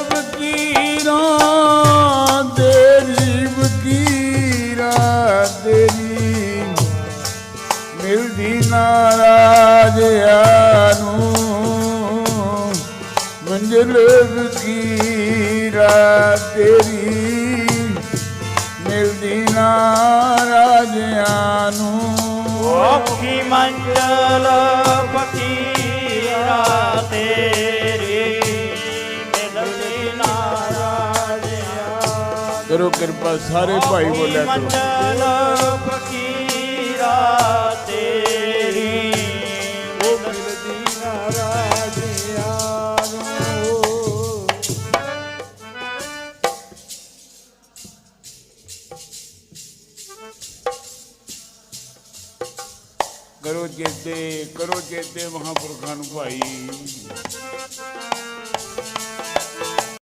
ਵਕੀਰਾਂ ਤੇਰੀ ਵਕੀਰਾਂ ਤੇਰੀ ਮਿਲਦੀ ਨਾਰਾਜ਼ਿਆਂ ਨੂੰ। ਮੰਜ਼ਿਲ ਵਕੀਰਾਂ ਤੇਰੀ ਮਿਲਦੀ ਨਾਰਾਜ਼ਿਆਂ ਨੂੰ। ਔਖੀ ਮੰਜ਼ਲ ਫਕੀਰਾ ਕਰੋ ਕਿਰਪਾ ਸਾਰੇ ਭਾਈ ਬੋਲਿਆ ਕਰੋ। ਫਕੀਰਾ ਤੇਰੀ ਮਿਲਦੀ ਨਾਰਾਜ਼ਿਆਂ ਨੂੰ ਕਰੋ ਚੇਤੇ ਕਰੋ ਚੇਤੇ ਮਹਾਂਪੁਰਖਾਂ ਨੂੰ ਭਾਈ।